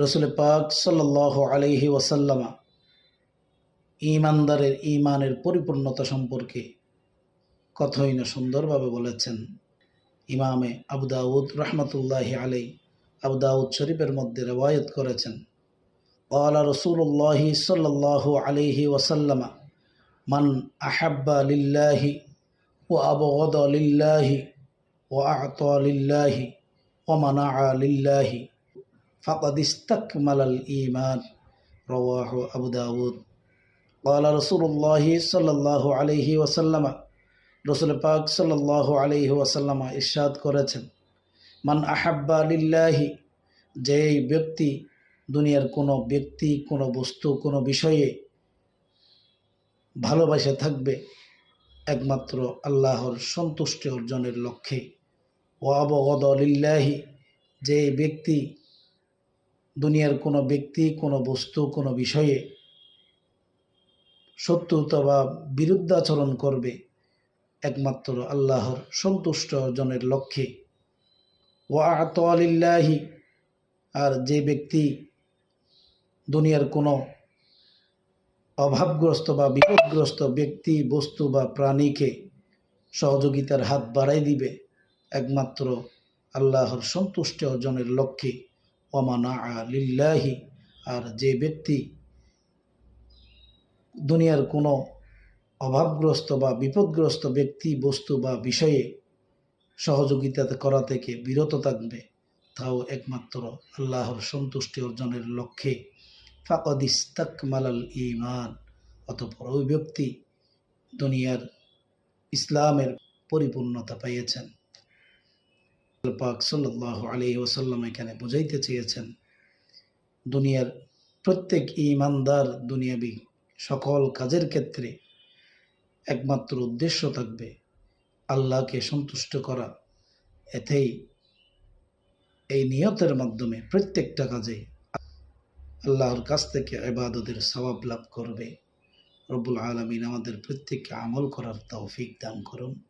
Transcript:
রসুল পাক সাল্লাহ আলহি ওয়াসাল্লামা ইমানদারের ইমানের পরিপূর্ণতা সম্পর্কে কথাই না সুন্দরভাবে বলেছেন ইমামে আবুদাউদ রহমতুল্লাহি আলাই শরীফের মধ্যে রেওয়ায়ত করেছেন আলা রসুল্লাহি সাল্লাহ আলহি ওয়াসাল্লামা, মান আহাব্বা লিল্লাহি ও আবগদ লিল্লাহি ও আত লিল্লাহি ও মানা লিল্লাহি فقد استكمل الإيمان رواه أبو داود قال رسول الله صلى الله عليه وسلم রসুল পাক সাল্লাহ আলহি ওয়াসাল্লামা ইরশাদ করেছেন মান আহাব্বা লিল্লাহি যে ব্যক্তি দুনিয়ার কোনো ব্যক্তি কোনো বস্তু কোনো বিষয়ে ভালোবাসে থাকবে একমাত্র আল্লাহর সন্তুষ্টি অর্জনের লক্ষ্যে ও আবগদ লিল্লাহি যে ব্যক্তি দুনিয়ার কোনো ব্যক্তি, কোনো বস্তু, কোনো বিষয়ে শত্রুতা বা বিরুদ্ধাচরণ করবে একমাত্র আল্লাহর সন্তুষ্ট অর্জনের লক্ষ্যে। ও আতলিল্লাহি আর যে ব্যক্তি দুনিয়ার কোনো অভাবগ্রস্ত বা বিপদগ্রস্ত ব্যক্তি, বস্তু বা প্রাণীকে সহযোগিতার হাত বাড়াই দিবে একমাত্র আল্লাহর সন্তুষ্টি অর্জনের লক্ষ্যে। ওমানা লিল্লাহি, আর যে ব্যক্তি দুনিয়ার কোনো অভাবগ্রস্ত বা বিপদগ্রস্ত ব্যক্তি বস্তু বা বিষয়ে সহযোগিতা করা থেকে বিরত থাকবে, তাও একমাত্র আল্লাহর সন্তুষ্টি অর্জনের লক্ষ্যে। ফাকদ ইস্তাকমালাল ইমান অতপর ওই ব্যক্তি দুনিয়ার ইসলামের পরিপূর্ণতা পাইয়েছেন। পাক সাল্লাহ আলী ওসাল্লাম এখানে বুঝাইতে চেয়েছেন, দুনিয়ার প্রত্যেক ইমানদার দুনিয়াবি সকল কাজের ক্ষেত্রে একমাত্র উদ্দেশ্য থাকবে আল্লাহকে সন্তুষ্ট করা। এতেই এই নিয়তের মাধ্যমে প্রত্যেকটা কাজে আল্লাহর কাছ থেকে এবাদতের সবাব লাভ করবে। রব্বুল আলমিন আমাদের প্রত্যেককে আমল করার তৌফিক দান করুন।